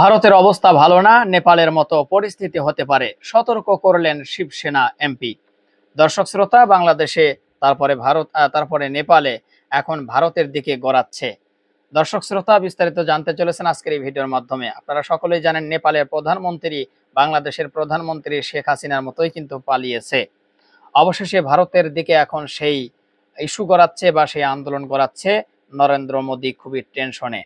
ভারতের অবস্থা ভালো না, নেপালের মতো পরিস্থিতি হতে পারে। সতর্ক করলেন শিবসেনা এমপি। দর্শক শ্রোতা, বাংলাদেশে, তারপরে ভারত তারপরে নেপালে এখন ভারতের দিকে গড়াচ্ছে। দর্শক শ্রোতা, বিস্তারিত জানতে চলেছেন আজকের এই ভিডিওর মাধ্যমে। আপনারা সকলেই জানেন, নেপালের প্রধানমন্ত্রী বাংলাদেশের প্রধানমন্ত্রী শেখ হাসিনার মতোই কিন্তু পালিয়েছে। অবশেষে ভারতের দিকে এখন সেই ইস্যু গড়াচ্ছে বা সেই আন্দোলন গড়াচ্ছে। নরেন্দ্র মোদী খুবই টেনশনে।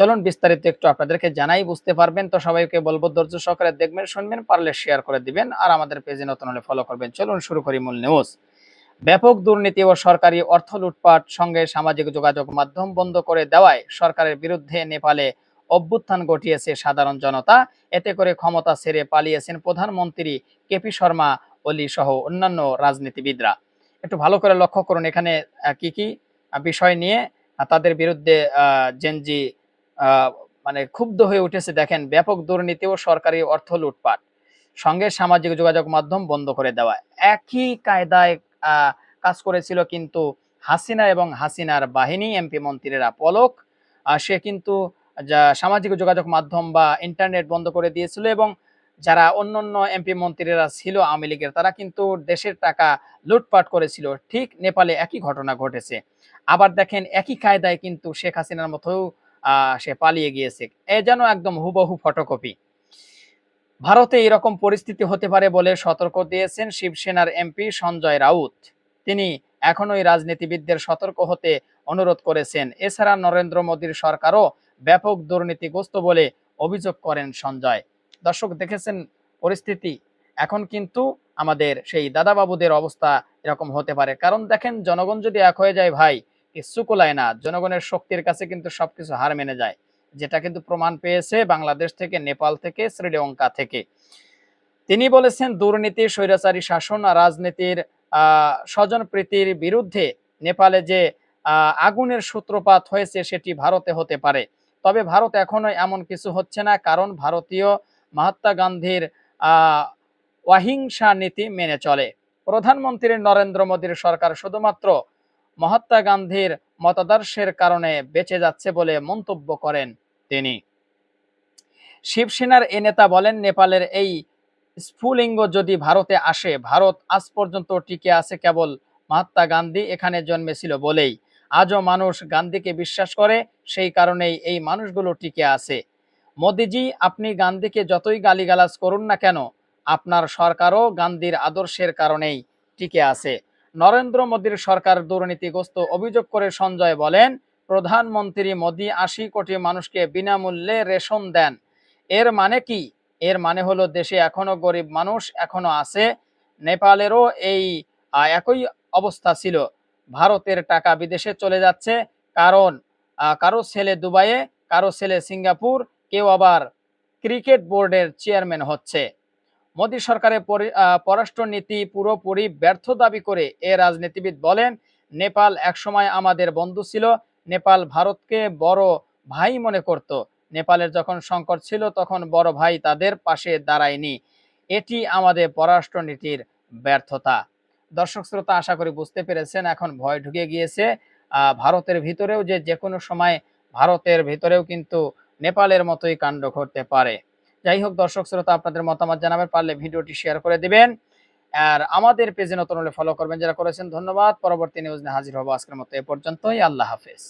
চলুন বিস্তারিত একটু আপনাদেরকে জানাই, বুঝতে পারবেন। তো সবাইকে বলব, ধৈর্য সহকারে দেখবেন, শুনবেন, পারলে শেয়ার করে দিবেন। আর আমাদের পেজে নতুন হলে ফলো করবেন। চলুন শুরু করি মূল নিউজ ব্যাপক দুর্নীতি ও সরকারি অর্থ লুটপাট সঙ্গে সামাজিক যোগাযোগ মাধ্যম বন্ধ করে দেওয়ায় সরকারের বিরুদ্ধে নেপালে অভ্যুত্থান ঘটিয়েছে সাধারণ জনতা। এতে করে ক্ষমতা ছেড়ে পালিয়েছেন প্রধানমন্ত্রী কেপি শর্মা ওলি সহ অন্যান্য রাজনীতিবিদরা। একটু ভালো করে লক্ষ্য করুন, এখানে কি কি বিষয় নিয়ে তাদের বিরুদ্ধে জেনজি মানে ক্ষুব্ধ হয়ে উঠেছে, দেখেন, ব্যাপক দুর্নীতি ও সরকারি অর্থ লুটপাট সঙ্গে সামাজিক যোগাযোগ মাধ্যম বন্ধ করে দেওয়া। একই কায়দায় কাজ করেছিল কিন্তু হাসিনা এবং হাসিনার বাহিনী, এমপি মন্ত্রীরা পলক। সে কিন্তু যা সামাজিক যোগাযোগ মাধ্যম বা ইন্টারনেট বন্ধ করে দিয়েছিল এবং যারা অন্য অন্য এমপি মন্ত্রীরা ছিল, আওয়ামী লীগের, তারা কিন্তু দেশের টাকা লুটপাট করেছিল। ঠিক নেপালে একই ঘটনা ঘটেছে। আবার দেখেন, একই কায়দায় কিন্তু শেখ হাসিনার মতো সে পালিয়ে গিয়েছে। এ যেন একদম হুবহু ফটোকপি ভারতে এরকম পরিস্থিতি হতে পারে বলে সতর্ক দিয়েছেন শিবসেনার এমপি সঞ্জয় রাউত। তিনি এখনোই রাজনীতিবিদদের সতর্ক হতে অনুরোধ করেছেন। এছাড়া নরেন্দ্র মোদীর সরকারও ব্যাপক দুর্নীতিগ্রস্ত বলে অভিযোগ করেন সঞ্জয়। দর্শক, দেখেছেন পরিস্থিতি? এখন কিন্তু আমাদের সেই দাদাবাবুদের অবস্থা এরকম হতে পারে। কারণ দেখেন, জনগণ যদি এক হয়ে যায়, ভাই কিচ্ছু কোলায় না, জনগণের শক্তির কাছে কিন্তু সবকিছু হার মেনে যায়, যেটা কিন্তু প্রমাণ পেয়েছে বাংলাদেশ থেকে, নেপাল থেকে, শ্রীলঙ্কা থেকে। তিনি বলেছেন, দুর্নীতি, স্বৈরাচারী শাসন আর রাজনীতির স্বজন প্রীতির বিরুদ্ধে নেপালে যে আগুনের সূত্রপাত হয়েছে সেটি ভারতে হতে পারে। তবে ভারত এখনও এমন কিছু হচ্ছে না, কারণ ভারতীয় মহাত্মা গান্ধীর অহিংসা নীতি মেনে চলে। প্রধানমন্ত্রী নরেন্দ্র মোদীর সরকার শুধুমাত্র মহাত্মা গান্ধীর মতাদর্শের কারণে বেঁচে যাচ্ছে বলে মন্তব্য করেন তিনি। শিবসেনার এ নেতা বলেন, নেপালের এই স্ফুলিঙ্গ যদি ভারতে আসে, ভারত আজ পর্যন্ত টিকে আছে কেবল মহাত্মা গান্ধী এখানে জন্মেছিল বলেই। আজও মানুষ গান্ধীকে বিশ্বাস করে, সেই কারণেই এই মানুষগুলো টিকে আছে। মোদিজি, আপনি গান্ধীকে যতই গালিগালাজ করুন না কেন, আপনার সরকারও গান্ধীর আদর্শের কারণেই টিকে আছে। নরেন্দ্র মোদীর সরকার দুর্নীতিগ্রস্ত অভিযোগ করে সঞ্জয় বলেন, প্রধানমন্ত্রী মোদী আশি কোটি মানুষকে বিনামূল্যে রেশন দেন। এর মানে কি? এর মানে হলো দেশে এখনও গরিব মানুষ এখনও আছে। নেপালেরও এই একই অবস্থা ছিল। ভারতের টাকা বিদেশে চলে যাচ্ছে। কারণ কারও ছেলে দুবাইয়ে, কারও ছেলে সিঙ্গাপুর, কেউ আবার ক্রিকেট বোর্ডের চেয়ারম্যান হচ্ছে। মোদী সরকারের পররাষ্ট্রনীতি পুরোপুরি ব্যর্থ দাবি করে এ রাজনীতিবিদ বলেন, নেপাল একসময় আমাদের বন্ধু ছিল, নেপাল ভারতকে বড় ভাই মনে করত। নেপালের যখন সংকট ছিল তখন বড় ভাই তাদের পাশে দাঁড়ায়নি। এটি আমাদের পররাষ্ট্রনীতির ব্যর্থতা। দর্শক শ্রোতা, আশা করি বুঝতে পেরেছেন, এখন ভয় ঢুকে গিয়েছে ভারতের ভিতরেও যে যে কোনো সময় ভারতের ভিতরেও কিন্তু নেপালের মতোই কাণ্ড ঘটতে পারে। যাই হোক দর্শক শ্রোতা, আপনাদের মতামত জানাবেন, পারলে ভিডিওটি শেয়ার করে দিবেন। আর আমাদের পেজে নতুন হলে ফলো করবেন যারা করেছেন, ধন্যবাদ। পরবর্তী নিউজ নিয়ে হাজির হব আজকের মতো এ পর্যন্তই। আল্লাহ হাফেজ।